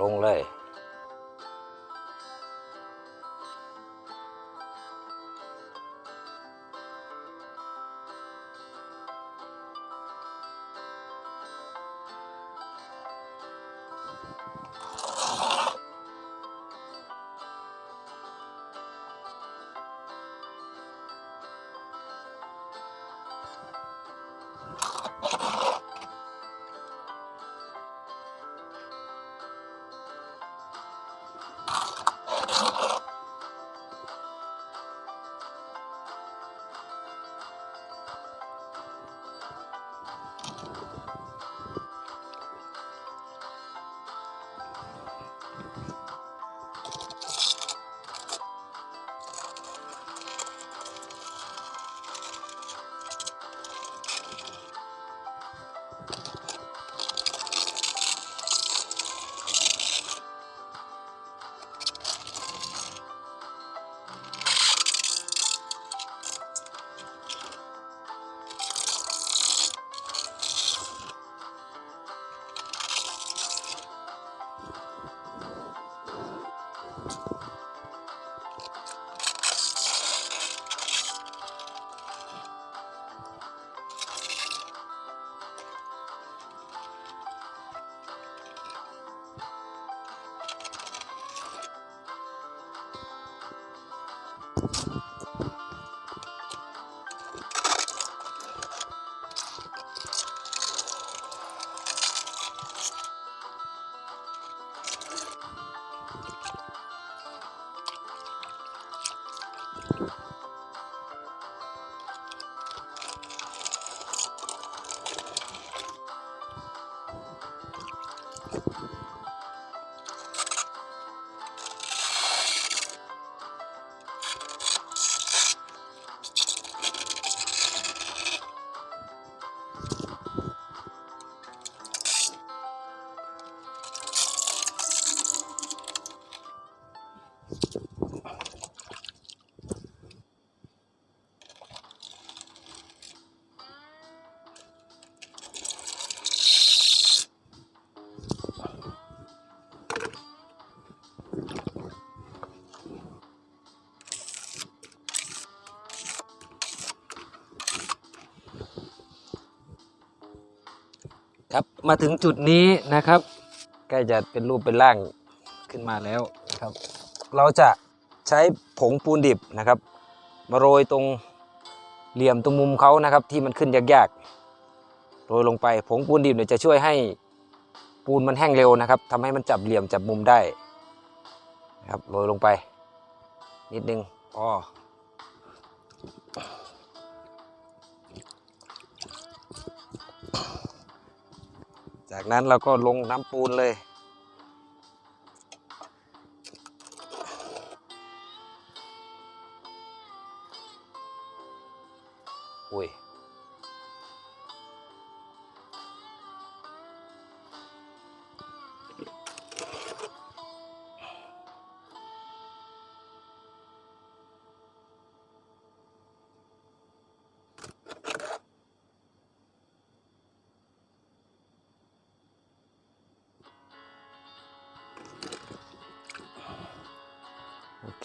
ลงเลย ค มาถึงจุดนี้นะครับใกล้จะเป็นรูปเป็นร่างขึ้นมาแล้วนะครับ เราจะใช้ผงปูนดิบนะครับ มาโรยตรงเหลี่ยมตรงมุมเขานะครับ ที่มันขึ้นยากๆโรยลงไปผงปูนดิบเนี่ยจะช่วยให้ปูนมันแห้งเร็วนะครับทำให้มันจับเหลี่ยมจับมุมได้นะครับโรยลงไป นิดนึงพอ จากนั้นเราก็ลงน้ำปูนเลย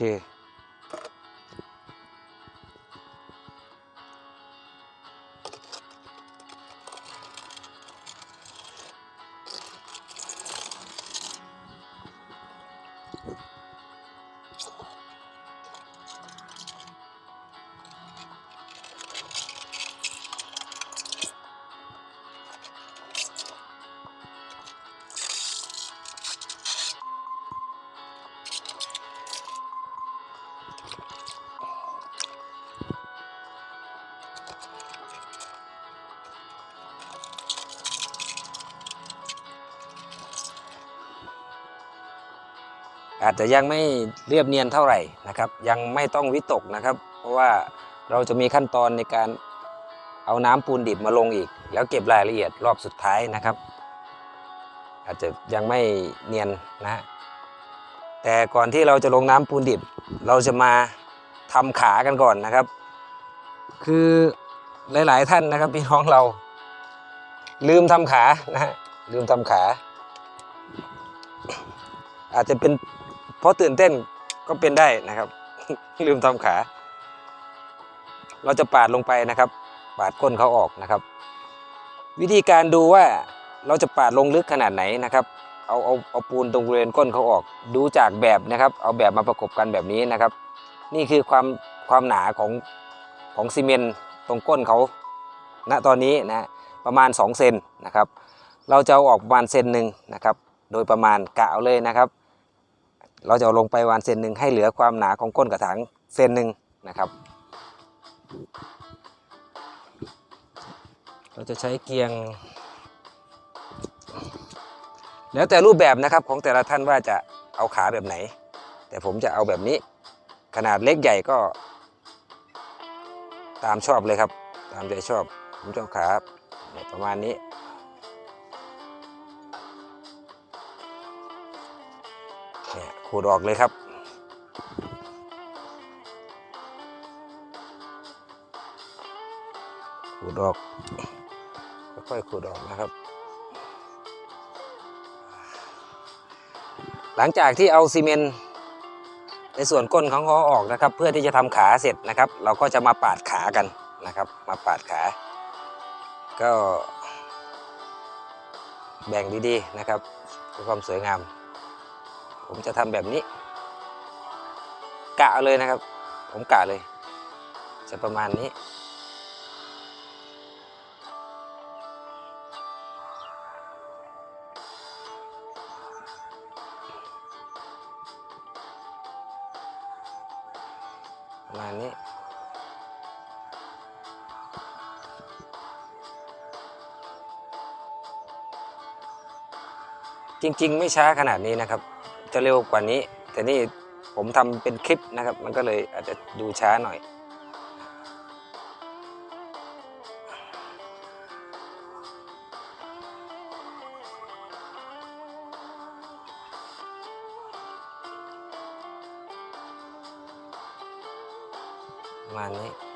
โอาจจะยังไม่เรียบเนียนเท่าไหร่นะครับ ยังไม่ต้องวิตกนะครับ เพราะว่าเราจะมีขั้นตอนในการเอาน้ำปูนดิบมาลงอีก แล้วเก็บรายละเอียดรอบสุดท้ายนะครับ อาจจะยังไม่เนียนนะฮะแต่ก่อนที่เราจะลงน้ำปูนดิบ เราจะมาทำขากันก่อนนะครับ คือหลาย ๆ ท่านนะครับพี่น้องเรา ลืมทำขานะฮะลืมทำขา อาจจะเป็น เพราะตื่นเต้นก็เป็นได้นะครับ ลืมทำขา เราจะปาดลงไปนะครับ ปาดก้นเขาออกนะครับ วิธีการดูว่าเราจะปาดลงลึกขนาดไหนนะครับ เอาเอาเอาปูนตรงบริเวณก้นเขาออก ดูจากแบบนะครับ เอาแบบมาประกบกันแบบนี้นะครับ นี่คือความความหนาของของซีเมนต์ตรงก้นเขาณตอนนี้นะประมาณ2เซนนะครับ เราจะเอาออกประมาณเซนหนึ่งนะครับ โดยประมาณกะเอาเลยนะครับ เราจะเอาลงไปประมาณเซนหนึ่งให้เหลือความหนาของก้นกระถางเซนหนึ่งนะครับ เราจะใช้เกียง แล้วแต่รูปแบบนะครับของแต่ละท่านว่าจะเอาขาแบบไหน แต่ผมจะเอาแบบนี้ ขนาดเล็กใหญ่ก็ ตามชอบเลยครับ ตามใจชอบผมชอบขาประมาณนี้ ขูดออกเลยครับ ขูดออก ค่อยๆขูดออกนะครับ หลังจากที่เอาซีเมนต์ในส่วนก้นของเขาออกนะครับ เพื่อที่จะทำขาเสร็จนะครับ เราก็จะมาปาดขากันนะครับ มาปาดขา ก็แบ่งดีๆนะครับเพื่อความสวยงาม ผมจะทำแบบนี้ กะเอาเลยนะครับ ผมกะเลย จะประมาณนี้ ประมาณนี้จริง ๆ ไม่ช้าขนาดนี้นะครับ จะเร็วกว่านี้ แต่นี่ผมทำเป็นคลิปนะครับ มันก็เลยอาจจะดูช้าหน่อย ประมาณนี้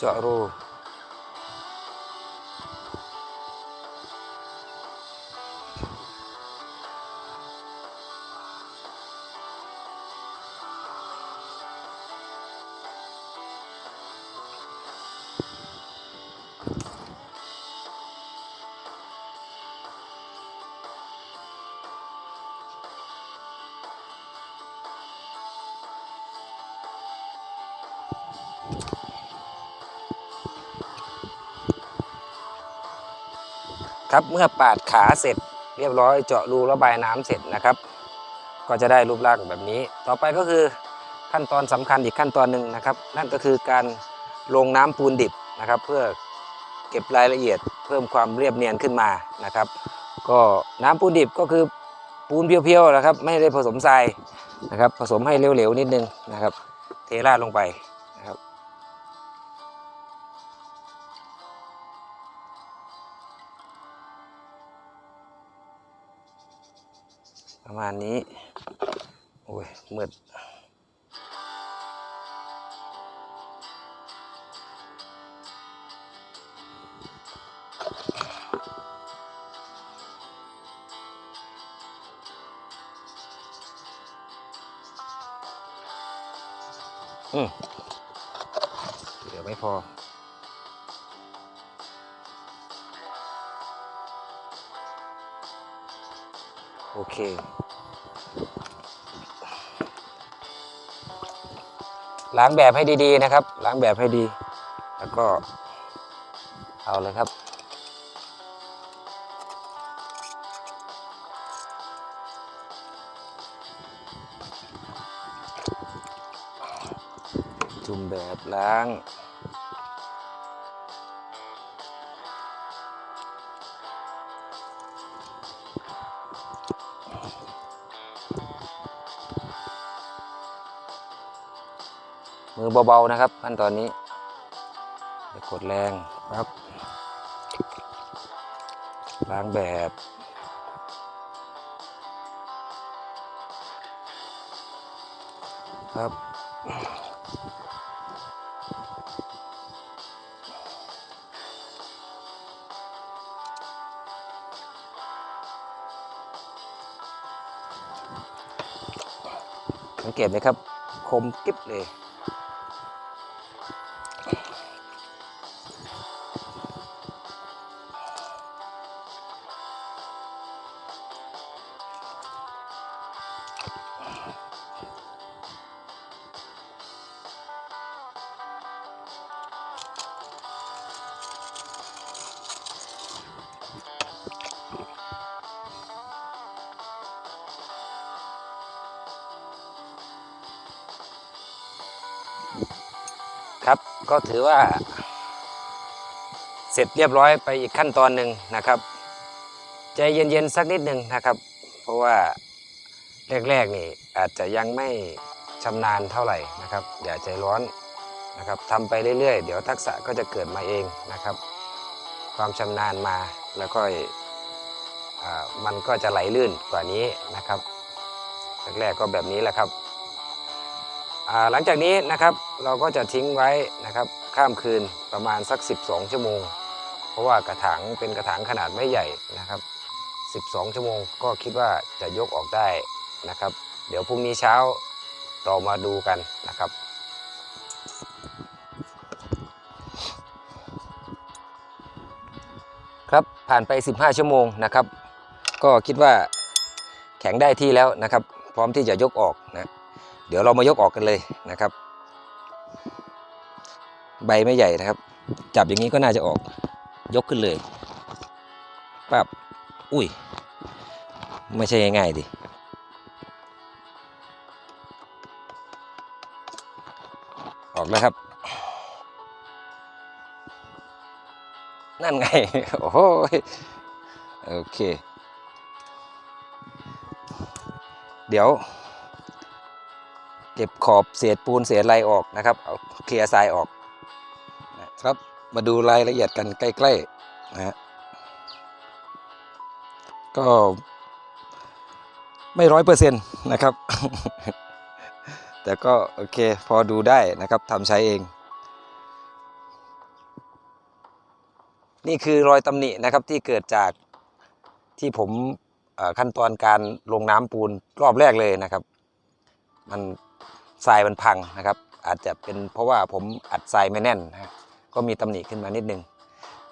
เจ ครับเมื่อปาดขาเสร็จเรียบร้อยเจาะรูระบายน้ำเสร็จนะครับ ก็จะได้รูปร่างแบบนี้ ต่อไปก็คือขั้นตอนสำคัญอีกขั้นตอนหนึ่งนะครับ นั่นก็คือการลงน้ำปูนดิบนะครับ เพื่อเก็บรายละเอียดเพิ่มความเรียบเนียนขึ้นมานะครับ ก็น้ำปูนดิบก็คือปูนเพียวๆนะครับ ไม่ได้ผสมทรายนะครับ ผสมให้เหลวๆนิดนึงนะครับ เทราดลงไป ประมาณนี้ โอ้ยมืด โอเค ล้างแบบให้ดีๆนะครับ ล้างแบบให้ดี แล้วก็เอาเลยครับจุ่มแบบล้าง มือเบาๆนะครับขั้นตอนนี้อย่ากดแรงครับล้างแบบครับ สังเกตไหมครับ คมกิ๊บเลย ครับก็ถือว่า เสร็จเรียบร้อยไปอีกขั้นตอนหนึ่งนะครับ ใจเย็นๆสักนิดหนึ่งนะครับ เพราะว่าแรกๆนี่อาจจะยังไม่ชำนาญเท่าไหร่นะครับ อย่าใจร้อนนะครับทำไปเรื่อยๆ เดี๋ยวทักษะก็จะเกิดมาเองนะครับ ความชำนาญมาแล้วก็อ่ามันก็จะไหลลื่นกว่านี้นะครับแรกๆก็แบบนี้แหละครับ หลังจากนี้นะครับเราก็จะทิ้งไว้นะครับข้ามคืนประมาณสัก 12 ชั่วโมง เพราะว่ากระถางเป็นกระถางขนาดไม่ใหญ่นะครับ 12 ชั่วโมงก็คิดว่าจะยกออกได้นะครับ เดี๋ยวพรุ่งนี้เช้าเรามาดูกันนะครับครับผ่านไป 15 ชั่วโมงนะครับ ก็คิดว่าแข็งได้ที่แล้วนะครับ พร้อมที่จะยกออกนะ เดี๋ยวเรามายกออกกันเลยนะครับ ใบไม่ใหญ่นะครับ จับอย่างนี้ก็น่าจะออก ยกขึ้นเลยปั๊บอุ้ย ไม่ใช่ง่ายๆดิออกแล้วครับ นั่นไง โอ้โหโอเค เดี๋ยว ก็บขอบเศษปูนเศษอะไรออกนะครับเอาเคลียร์ทรายออกนะครับมาดูรายละเอียดกันใกล้ๆนะฮะก็ไม่ร้อยเปอร์เซ็นต์นะครับ แต่ก็โอเคพอดูได้นะครับทำใช้เอง นี่คือรอยตำหนินะครับที่เกิดจากที่ผมขั้นตอนการลงน้ำปูนรอบแรกเลยนะครับ มัน ทรายมันพังนะครับ อาจจะเป็นเพราะว่าผมอัดทรายไม่แน่นนะก็มีตำหนิขึ้นมานิดนึง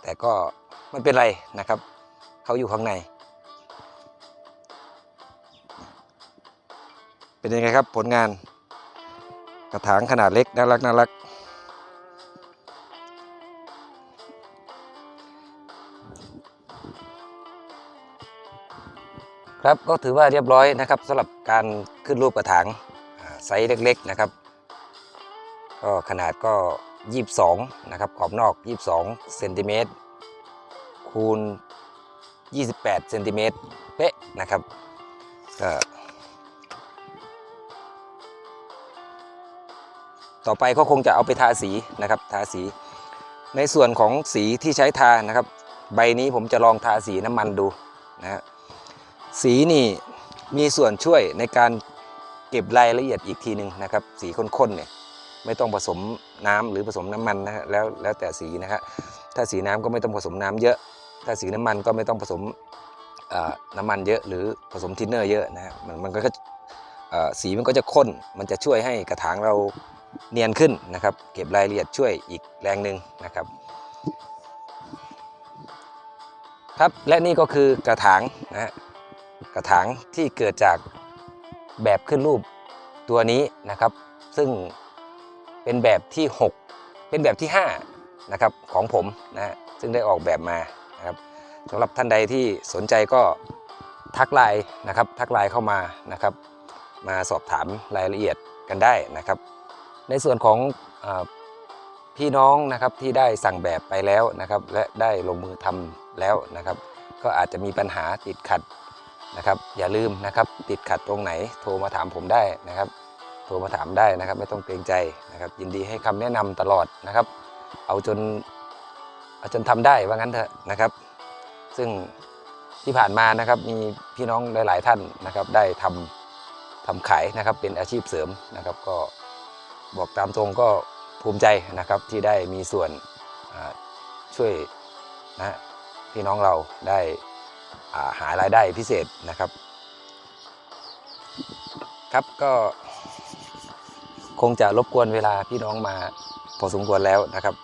แต่ก็ไม่เป็นไรนะครับเขาอยู่ข้างใน เป็นยังไงครับผลงานกระถางขนาดเล็กน่ารักน่ารักครับก็ถือว่าเรียบร้อยนะครับสำหรับการขึ้นรูปกระถาง ไซส์เล็กๆนะครับ ก็ขนาดก็ 22 นะครับ ขอบนอก 22เซนติเมตรคูณ 28เซนติเมตรเป๊ะนะครับก็ต่อไปก็คงจะเอาไปทาสีนะครับ ทาสี ในส่วนของสีที่ใช้ทานะครับ ใบนี้ผมจะลองทาสีน้ำมันดูนะสีนี่มีส่วนช่วยในการ เก็บรายละเอียดอีกทีหนึ่งนะครับ สีข้นๆเนี่ยไม่ต้องผสมน้ำหรือผสมน้ำมันนะฮะแล้วแล้วแต่สีนะฮะถ้าสีน้ำก็ไม่ต้องผสมน้ำเยอะ ถ้าสีน้ำมันก็ไม่ต้องผสมน้ำมันเยอะ หรือผสมทินเนอร์เยอะนะฮะมันมันก็สีมันก็จะข้น มันจะช่วยให้กระถางเราเนียนขึ้นนะครับ เก็บรายละเอียดช่วยอีกแรงหนึ่งนะครับครับและนี่ก็คือกระถางนะฮะกระถางที่เกิดจาก แบบขึ้นรูปตัวนี้นะครับ ซึ่งเป็นแบบที่ 6 เป็นแบบที่5นะครับของผมนะฮะซึ่งได้ออกแบบมานะครับสำหรับท่านใดที่สนใจก็ทักไลน์นะครับ ทักไลน์เข้ามานะครับ มาสอบถามรายละเอียดกันได้นะครับ ในส่วนของอพี่น้องนะครับที่ได้สั่งแบบไปแล้วนะครับ และได้ลงมือทำแล้วนะครับ ก็อาจจะมีปัญหาติดขัด นะครับอย่าลืมนะครับติดขัดตรงไหนโทรมาถามผมได้นะครับโทรมาถามได้นะครับ ไม่ต้องเกรงใจนะครับ ยินดีให้คำแนะนำตลอดนะครับ เอาจนเอาจนทำได้ว่างั้นเถอะนะครับ ซึ่งที่ผ่านมานะครับมีพี่น้องหลาย ๆ ท่านนะครับ ได้ทำทำขายนะครับเป็นอาชีพเสริมนะครับ ก็บอกตามตรงก็ภูมิใจนะครับที่ได้มีส่วนช่วยนะพี่น้องเราได้ หารายได้พิเศษนะครับ ครับก็คงจะรบกวนเวลาพี่น้องมาพอสมควรแล้วนะครับ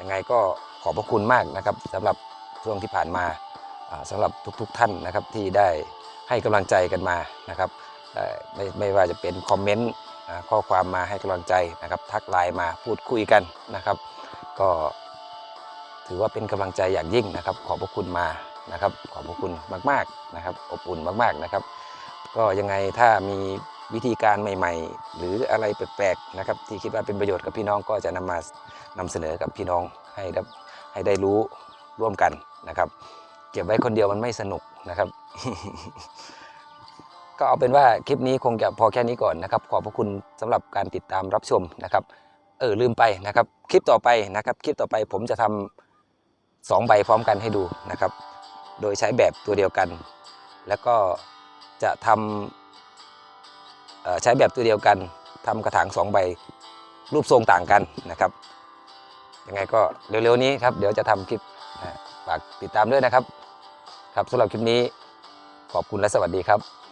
ยังไงก็ขอบพระคุณมากนะครับสำหรับช่วงที่ผ่านมาอ่าสำหรับทุกๆทท่านนะครับที่ได้ให้กำลังใจกันมานะครับไม่ไม่ว่าจะเป็นคอมเมนต์ข้อความมาให้กำลังใจนะครับ ทักไลน์มาพูดคุยกันนะครับ ก็ถือว่าเป็นกำลังใจอย่างยิ่งนะครับ ขอบพระคุณมา นะครับ ขอบพระคุณมากๆนะครับ อบอุ่นมากๆนะครับ ก็ยังไงถ้ามีวิธีการใหม่ ๆ หรืออะไรแปลกๆนะครับ ที่คิดว่าเป็นประโยชน์กับพี่น้องก็จะนำมานำเสนอกับพี่น้องให้ได้ให้ได้รู้ร่วมกันนะครับ เก็บไว้คนเดียวมันไม่สนุกนะครับ ก็เอาเป็นว่าคลิปนี้คงจะพอแค่นี้ก่อนนะครับ ขอบพระคุณสำหรับการติดตามรับชมนะครับเออลืมไปนะครับ คลิปต่อไปนะครับ คลิปต่อไปผมจะทำสองใบพร้อมกันให้ดูนะครับ โดยใช้แบบตัวเดียวกัน แล้วก็จะทำใช้แบบตัวเดียวกันทำกระถางสองใบรูปทรงต่างกันนะครับยังไงก็เร็วๆนี้ครับเดี๋ยวจะทำคลิปฝากติดตามด้วยนะครับ ครับสำหรับคลิปนี้ขอบคุณและสวัสดีครับ